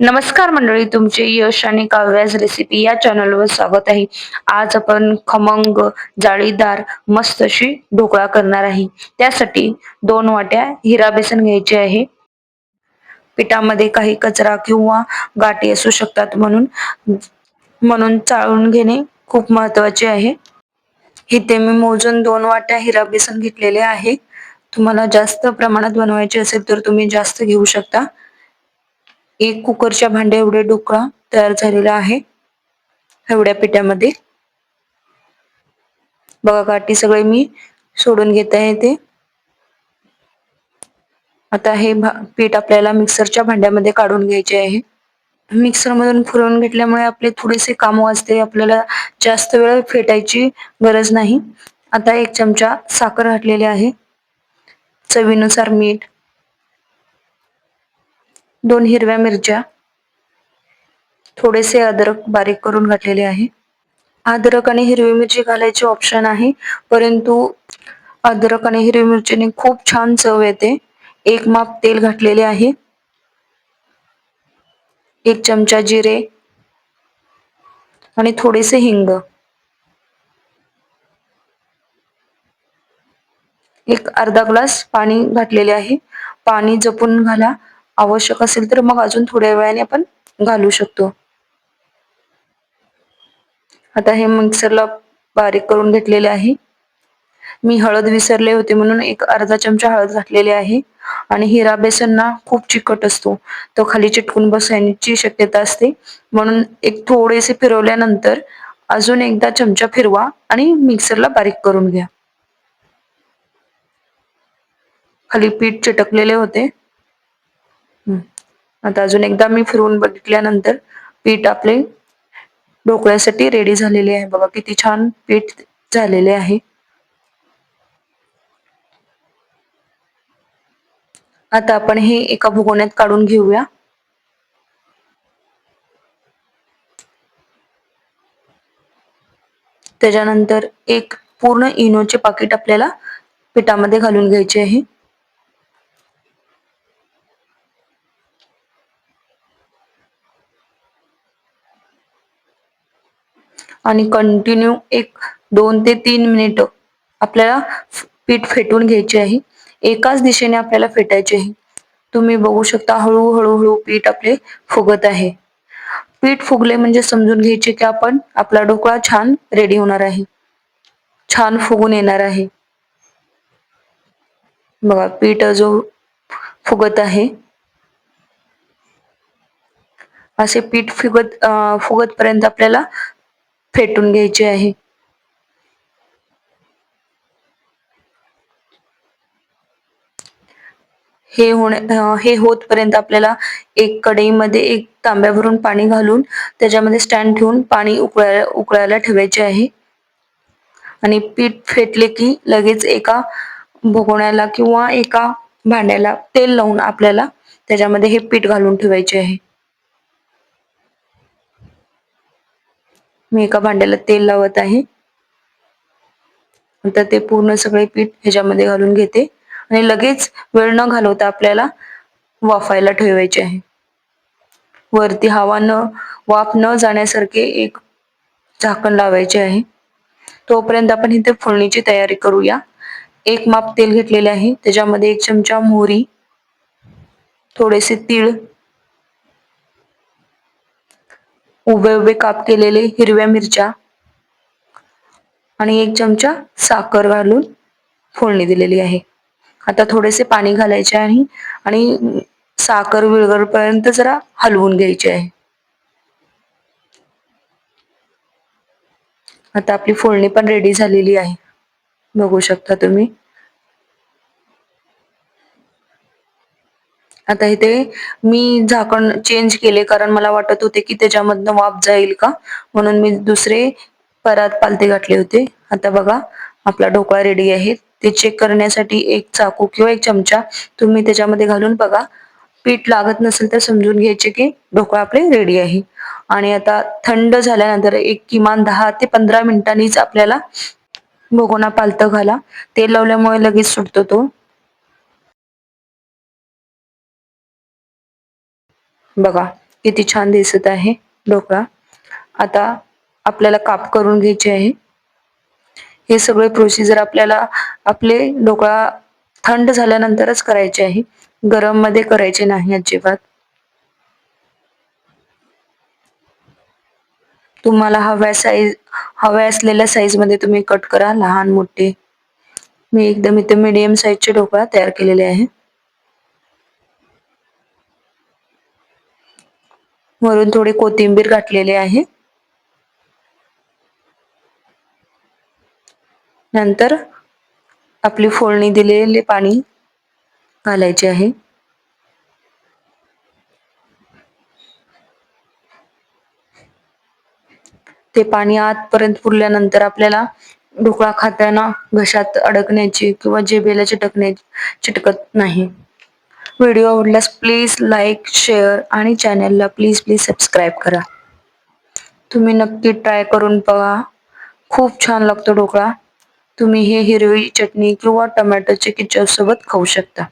नमस्कार मंडळी तुमचे यश आणि काव्याज रेसिपी या चॅनलवर स्वागत आहे. आज आपण खमंग जाळीदार मस्त अशी ढोकळा करणार आहे. त्यासाठी दोन वाट्या हिरा बेसन घ्यायचे आहे. पिठामध्ये काही कचरा किंवा गाठी असू शकतात म्हणून म्हणून चाळून घेणे खूप महत्त्वाचे आहे. इथे मी मोजून दोन वाट्या हिरा बेसन घेतलेले आहे. तुम्हाला जास्त प्रमाणात बनवायचे असेल तर तुम्ही जास्त घेऊ शकता. एक कुकरच्या भांड्या एवढे ढोकळा तयार झालेला आहे. एवढ्या पिठ्यामध्ये बघा गाठी सगळे मी सोडून घेत आहे ते आता हे पीठ आपल्याला मिक्सरच्या भांड्यामध्ये काढून घ्यायचे आहे. मिक्सर मधून फिरवून घेतल्यामुळे आपले थोडेसे काम वाचते आपल्याला जास्त वेळ फेटायची गरज नाही. आता एक चमचा साखर घातलेली आहे. चवीनुसार मीठ दोन हिरव्या मिरच्या थोडेसे अद्रक बारीक करून घातलेले आहे. अद्रक आणि हिरवी मिरची घालायचे ऑप्शन आहे परंतु अद्रक आणि हिरवी मिरचीने खूप छान चव येते. एक माप तेल घातलेले आहे. एक चमचा जिरे आणि थोडेसे हिंग. एक अर्धा ग्लास पाणी घातलेले आहे. पाणी जपून घाला. आवश्यक असेल तर मग अजून थोड्या वेळाने आपण घालू शकतो. आता हे मिक्सरला बारीक करून घेतलेले आहे. मी हळद विसरले होते म्हणून एक अर्धा चमचा हळद घातलेली आहे आणि हिरा बेसन ना खूप चिकट असतो. तो खाली चिटकून बसण्याची शक्यता असते. म्हणून एक थोडेसे फिरवल्यानंतर अजून एकदा चमचा फिरवा आणि मिक्सरला बारीक करून घ्या. खाली पीठ चिटकलेले होते. आता अजून एकदा मी फिरवून बघितल्यानंतर पीठ आपले ढोकळ्यासाठी रेडी झालेले आहे. बघा किती छान पीठ झालेले आहे. आता आपण हे एका भुगोण्यात काढून घेऊया. त्याच्यानंतर एक पूर्ण इनोचे पाकिट आपल्याला पिठामध्ये घालून घ्यायचे आहे. आणि कंटिन्यू एक दोन ते तीन मिनिट आपल्याला पीठ फेटून घ्यायचे आहे. एकाच दिशेने आपल्याला फेटायचे आहे. तुम्ही बघू शकता हळूहळू हळू पीठ आपले फुगत आहे. पीठ फुगले म्हणजे समजून घ्यायचे की आपण आपला ढोकळा छान रेडी होणार आहे. छान फुगून येणार आहे. बघा पीठ जो फुगत आहे असे पीठ फुगत फुगत पर्यंत आपल्याला फेटून घ्यायचे आहे. हे होणे हे होतपर्यंत आपल्याला एक कढईमध्ये एक तांब्या भरून पाणी घालून त्याच्यामध्ये स्टँड ठेवून पाणी उकळायला उकळायला ठेवायचे आहे. आणि पीठ फेटले की लगेच एका भोगण्याला किंवा एका भांड्याला तेल लावून आपल्याला त्याच्यामध्ये हे पीठ घालून ठेवायचे आहे. मी एका भांड्याला तेल लावत आहे. नंतर ते पूर्ण सगळे पीठ ह्याच्यामध्ये घालून घेते. आणि लगेच वेळ न घालवता आपल्याला वाफायला ठेवायचे आहे. वरती हवा न वाफ न जाण्यासारखे एक झाकण लावायचे आहे. तोपर्यंत आपण इथे फोडणीची तयारी करूया. एक माप तेल घेतलेले आहे. त्याच्यामध्ये एक चमचा मोहरी थोडेसे तीळ उभे उभे काप केलेले हिरव्या मिरच्या आणि एक चमचा साखर घालून फोडणी दिलेली आहे. आता थोडेसे पाणी घालायचे आहे आणि साखर विळगरपर्यंत जरा हलवून घ्यायचे आहे. आता आपली फोडणी पण रेडी झालेली आहे. बघू शकता तुम्ही. आता इथे मी झाकण चेंज केले कारण मला वाटत होते की त्याच्यामधनं वाफ जाईल का? म्हणून मी दुसरे परात पालते घातले होते. आता बघा आपला ढोकळा रेडी आहे. ते चेक करण्यासाठी एक चाकू किंवा एक चमचा तुम्ही त्याच्यामध्ये घालून बघा. पीठ लागत नसेल तर समजून घ्यायचे की ढोकळा आपले रेडी आहे. आणि आता थंड झाल्यानंतर एक किमान दहा ते पंधरा मिनिटांनीच आपल्याला भोगोना पालतं घाला. तेल लावल्यामुळे लगेच सुटतो तो. बघा किती छान दिसत आहे ढोकळा. आता आपल्याला काप करून घ्यायचे आहे. हे सगळे प्रोसिजर आपल्याला आपले ढोकळा थंड झाल्यानंतरच करायचे आहे. गरममध्ये करायचे नाही अजिबात. तुम्हाला हव्या साईज हव्या असलेल्या साईजमध्ये तुम्ही कट करा लहान मोठे. मी एकदम इथे मीडियम साईजचे ढोकळा तयार केलेले आहे. वरून थोडी कोथिंबीर घातलेली आहे. नंतर आपली फोडणी दिलेले पाणी घालायचे आहे. ते पाणी आतपर्यंत पुरल्यानंतर आपल्याला ढोकळा खाताना घशात अडकण्याची किंवा जेबेला चिटकण्याची चिटकत नाही. व्हिडिओ आवडल्यास प्लीज लाईक शेअर आणि चॅनलला प्लीज प्लीज सबस्क्राईब करा. तुम्ही नक्की ट्राय करून बघा. खूप छान लागतो ढोकळा. तुम्ही हे हिरवी चटणी किंवा टोमॅटोचे किचप सोबत खाऊ शकता.